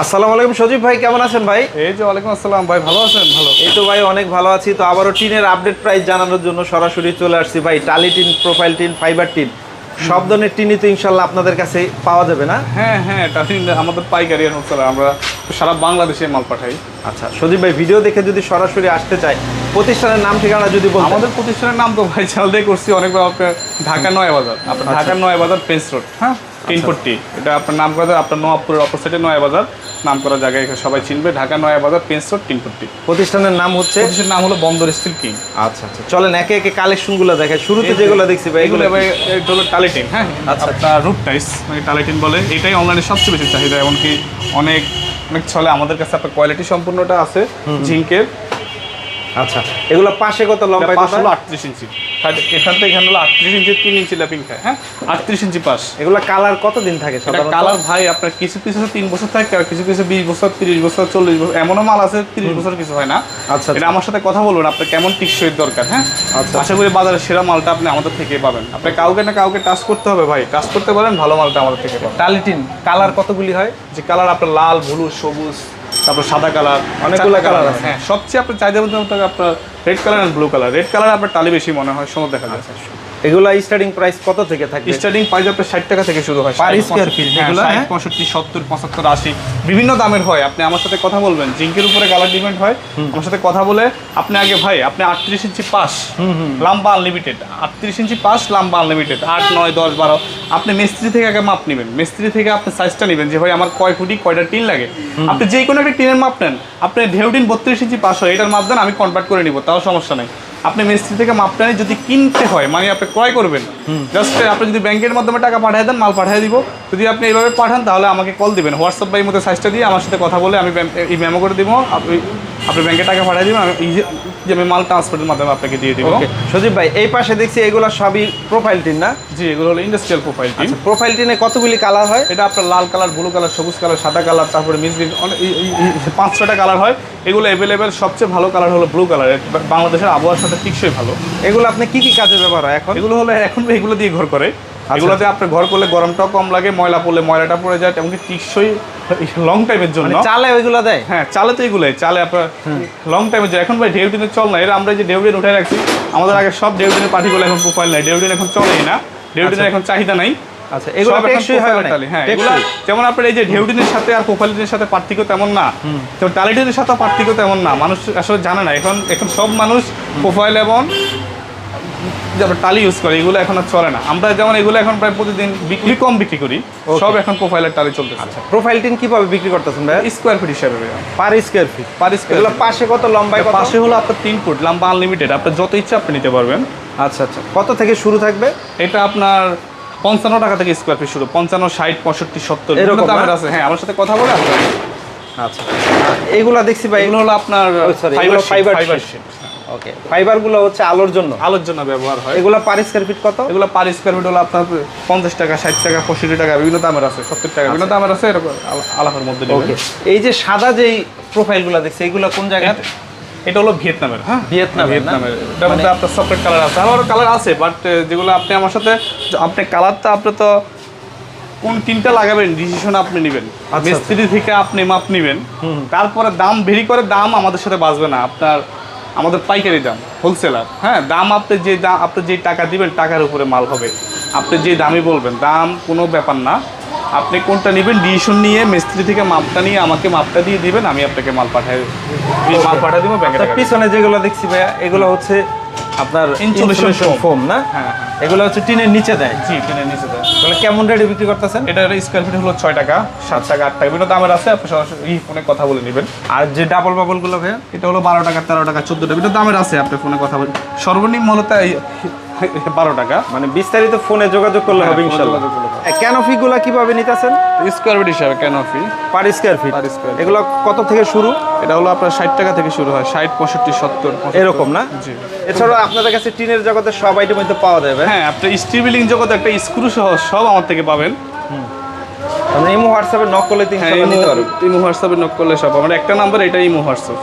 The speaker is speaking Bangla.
আসসালামু আলাইকুম সজীব ভাই কেমন আছেন ভাই? এই যে ওয়ালাইকুম আসসালাম ভাই ভালো আছেন? ভালো এই তো ভাই অনেক ভালো আছি। তো আবারও টিনের আপডেট প্রাইস জানানোর জন্য সরাসরি চলে আসছি ভাই টালি tin profile tin fibre tin. সব ধরনের টিনই তো ইনশাল্লাহ আপনাদের কাছে পাওয়া যাবে না? হ্যাঁ হ্যাঁ এটা আমাদের পাইকারি হোলসেলার আমরা সারা বাংলাদেশে মাল পাঠাই। আচ্ছা সজীব ভাই ভিডিও দেখে যদি সরাসরি আসতে চাই প্রতিষ্ঠানের নাম ঠিকানা যদি বলতেন। আমাদের প্রতিষ্ঠানের নাম তো ভাই চাল দিয়ে করছি অনেকবার ঢাকা নয় বাজার আপনার আচ্ছা। নয় বাজার পেন্স রোড। হ্যাঁ। তিনপট্টি। এটা আপনার নাম করা আপনার নোয়াপুরের অপোজিটে নয় বাজার নাম করা জায়গায় এখানে সবাই চিনবে। ঢাকা নয় বাজার পেন্স রোড তিনপট্টি। প্রতিষ্ঠানের নাম হচ্ছে? প্রতিষ্ঠানের নাম হলো বন্দর স্টিল কিং। আচ্ছা আচ্ছা। চলেন একে একে কালেকশনগুলো দেখে শুরুতে যেগুলো দেখছি ভাই এগুলো ভাই এটা হলো টালিটিন হ্যাঁ? আচ্ছা। আপনার রুট টাইস মানে টালিটিন বলে। এটাই অনলাইনে সবচেয়ে বেশি চাহিদা এমনকি অনেক অনেক চলে আমাদের কাছে আপনার কোয়ালিটি সম্পূর্ণটা আছে জিঙ্কের আচ্ছা এগুলো পাশে কত লম্বা পাশ হলো আটত্রিশ ইঞ্চি। এখান থেকে এখানে হলো আটত্রিশ ইঞ্চি তিন ইঞ্চি ল্যাপিং খায় হ্যাঁ? আটত্রিশ ইঞ্চি পাশ। এগুলো কালার কতদিন থাকে কালার ভাই আপনার কিছু কিছু তিন বছর থাকে আর কিছু কিছু বিশ বছর তিরিশ বছর চল্লিশ বছর এমনও মাল আছে তিরিশ বছর কিছু হয় না। আচ্ছা, এটা আমার সাথে কথা বলবেন আপনার কেমন টিকসই দরকার হ্যাঁ? আচ্ছা। আশা করি বাজারে সেরা মালটা আপনি আমাদের থেকে পাবেন। আপনি কাউকে না কাউকে টাচ করতে হবে ভাই টাচ করতে পারেন ভালো মালটা আমাদের থেকে পাবেন। টালি টিন কালার কতগুলি হয়? যে কালার আপনার লাল হলুদ সবুজ তারপর সাদা কালার অনেকগুলো কালার আছে। হ্যাঁ। সবচেয়ে আপনার চাহিদা মধ্যে আপনার রেড কালার আর ব্লু কালার রেড কালার আপনার টালি বেশি মনে হয় সময় দেখা যায়। যাচ্ছে এগুলো স্টার্টিং প্রাইস কত থেকে থাকবে? স্টার্টিং প্রাইস আপনার ষাট টাকা থেকে শুরু হয়। Per 60, square feet হ্যাঁ, এগুলো, 60, হ্যাঁ? পঁয়ষট্টি সত্তর পঁচাত্তর আশি বিভিন্ন দামের হয়। আপনি আমার সাথে কথা বলবেন জিঙ্কের উপরে কালার ডিপেন্ড হয়। আমার সাথে কথা বলে আপনি আগে ভাই আপনি আটত্রিশ ইঞ্চি পাস লাম্বা আনলিমিটেড আটত্রিশ ইঞ্চি পাস লাম্বা আনলিমিটেড আট নয় দশ বারো। আপনি মিস্ত্রি থেকে আগে মাপ নেবেন। মিস্ত্রি থেকে আপনি সাইজটা নেবেন যে ভাই আমার কয় ফুটি কয়টা টিন লাগে? আপনি যে কোনো একটা টিনের মাপ নেন। আপনি ঢেউ টিন বত্রিশ ইঞ্চি পাস হয় এটার মাপ দেন আমি কনভার্ট করে নিব তাও সমস্যা নেই। আপনি মিস্ত্রি থেকে মাপটা নিয়ে যদি কিনতে হয় মানে আপনি ক্রয় করবেন জাস্ট আপনি যদি ব্যাংকের মাধ্যমে টাকা পাঠিয়ে দেন মাল পাঠিয়ে দিব। যদি আপনি এইভাবে পাঠান তাহলে আমাকে কল দিবেন। হোয়াটসঅ্যাপ বা এই মধ্যে সাইজটা দিয়ে আমার সাথে কথা বলে আমি এই মেমো করে দিব। আপনি আপনি ব্যাংকে টাকা পাঠিয়ে দিবেন আমি যে- আমি মাল ট্রান্সফারের মাধ্যমে আপনাকে দিয়ে দিব। ওকে সজীব ভাই এই পাশে দেখছি এগুলো সবই প্রোফাইল টিন না? জি এগুলো হলো ইন্ডাস্ট্রিয়াল প্রোফাইল টিম প্রোফাইল টিনে কতগুলি কালার হয়? এটা আপনার লাল কালার ব্লু কালার সবুজ কালার সাদা কালার তারপরে মিসগ্রিন অনেক এই- এই- এই পাঁচ ছটা কালার হয় এগুলো অ্যাভেলেবেল সবচেয়ে ভালো কালার হলো ব্লু কালার বাংলাদেশের আবহাওয়ার সাথে টিকসই ভালো। এগুলো আপনি কি কি কাজে ব্যবহার হয় এখন? এগুলো হলো এখন এগুলো দিয়ে ঘর করে। এগুলোতে আপনার ঘর করলে গরমটাও কম লাগে ময়লা পড়লে ময়লাটা পড়ে যায় এমনকি টিকসই লং টাইমের জন্য। মানে চালে ওইগুলো দেয়? হ্যাঁ চালে তো এগুলোই চালে আপনার লং টাইমের জন্য। এখন ভাই দিনের চল না এরা আমরা যে ঢেউ দিন উঠে রাখছি আমাদের আগে সব ঢেউ দিনের পার্টিগুলো এখন প্রোফাইল নাই ঢেউ দিন এখন চলেই না। ঢেউ দিনের এখন চাহিদা নাই। আচ্ছা এগুলো টেকসই হয় হ্যাঁ যেমন আপনার এই যে ঢেউডিনের সাথে আর প্রোফাইলিনের সাথে পার্থক্য তেমন না। যেমন টালিটিনের সাথে পার্থক্য তেমন না মানুষ আসলে জানে না। এখন এখন সব মানুষ প্রোফাইল এবং যেমন টালি ইউজ করে এগুলো এখন আর চলে না। আমরা যেমন এগুলো এখন প্রায় প্রতিদিন বিক্রি কম বিক্রি করি সব এখন প্রোফাইলের টালি চলতেছে। প্রোফাইল টিন কীভাবে বিক্রি করতেছেন ভাই? স্কোয়ার ফিট হিসাবে per square feet per square এগুলো পাশে কত লম্বায় কত? পাশে হলো আপনার তিন ফুট লম্বা আনলিমিটেড আপনার যত ইচ্ছা আপনি নিতে পারবেন। আচ্ছা আচ্ছা। কত থেকে শুরু থাকবে? এটা আপনার পঞ্চান্ন টাকা থেকে স্কোয়ার ফিট শুরু। পঞ্চান্ন ষাট পঁয়ষট্টি সত্তর এরকম দামের আছে। হ্যাঁ আমার সাথে কথা বলে আচ্ছা। এইগুলা দেখছি ভাই। এগুলো হলো আপনার Oh, fibre fibre sheet। Okay ফাইবারগুলো হচ্ছে আলোর জন্য? আলোর জন্য ব্যবহার হয়। এগুলো পার স্কোয়ার ফিট কত? এগুলো পার স্কোয়ার ফিট হলো আপনার পঞ্চাশ টাকা ষাট টাকা পঁয়ষট্টি টাকা বিভিন্ন দামের আছে সত্তর টাকা বিভিন্ন দামের আছে এরকম আলা- আলাদার মধ্যে ওকে এই যে সাদা যেই প্রোফাইলগুলো দেখছি এগুলো কোন জায়গায় এটা হলো ভিয়েতনামের হ্যাঁ? ভিয়েতনামের, না? ভিয়েতনামের। এটার মধ্যে আপনার চকলেট কালার আছে আরও কালার আছে বাট যেগুলো আপনি আমার সাথে আপনি কালারটা আপনি তো কোন তিনটা লাগাবেন ডিসিশন আপনি নেবেন। আচ্ছা। মিস্ত্রি থেকে আপনি মাপ নেবেন। তারপরে দাম ভেরি করে দাম আমাদের সাথে বাঁচবে না। আপনার আমাদের পাইকারি দাম হোলসেলার হ্যাঁ দাম আপনি যে দাম আপনি যে টাকা দিবেন টাকার উপরে মাল হবে। আপনি যে দামই বলবেন দাম কোনো ব্যাপার না। আপনি কোনটা নেবেন ডিসিশন নিয়ে মিস্ত্রি থেকে মাপটা নিয়ে আমাকে মাপটা দিয়ে দিবেন আমি আপনাকে মাল পাঠাই মাল পাঠিয়ে দিব ব্যাংকে। পিছনে যেগুলো দেখছি ভাইয়া এগুলো হচ্ছে আপনার ইনসুলেশন ফোম না? হ্যাঁ, হ্যাঁ। এগুলো হচ্ছে টিনের নিচে দেয়। জি টিনের নিচে দেয়। তাহলে কেমন রেটে বিক্রি করতেছেন? এটা স্কোয়ার ফিট হলো ছয় টাকা সাত টাকা আট টাকা। বিভিন্ন দামের আছে আপনি সরাসরি ফোনে কথা বলে নেবেন। আর যে ডাবল বাবলগুলো ভাই এটা হলো বারো টাকা তেরো টাকা চোদ্দ টাকা। বিভিন্ন দামের আছে আপনি ফোনে কথা বলেন সর্বনিম্ন হলো তাই বারো টাকা। মানে বিস্তারিত ফোনে যোগাযোগ করলে হ্যাঁ, হবে ফোনে ইনশাল্লাহ। ক্যানোফি গুলো কীভাবে নিতেছেন? স্কোয়ার ফিট হিসাবে কেন fee per square feet Per square এগুলো কত থেকে শুরু? এটা হলো আপনার ষাট টাকা থেকে শুরু হয় ষাট পঁয়ষট্টি সত্তর। এরকম না? জি। এছাড়াও আপনাদের কাছে টিনের জগতে সব আইটেম হয়তো পাওয়া যাবে। হ্যাঁ আপনি স্টিল বিল্ডিং জগতে একটা স্ক্রু সহ সব আমার থেকে পাবেন। মানে ইমো হোয়াটসঅ্যাপে নক করলে তিন হ্যাঁ নিতে পারবে ইমো হোয়াটসঅ্যাপে নক করলে সব। আমার একটা নাম্বার এটাই ইমো হোয়াটসঅ্যাপ।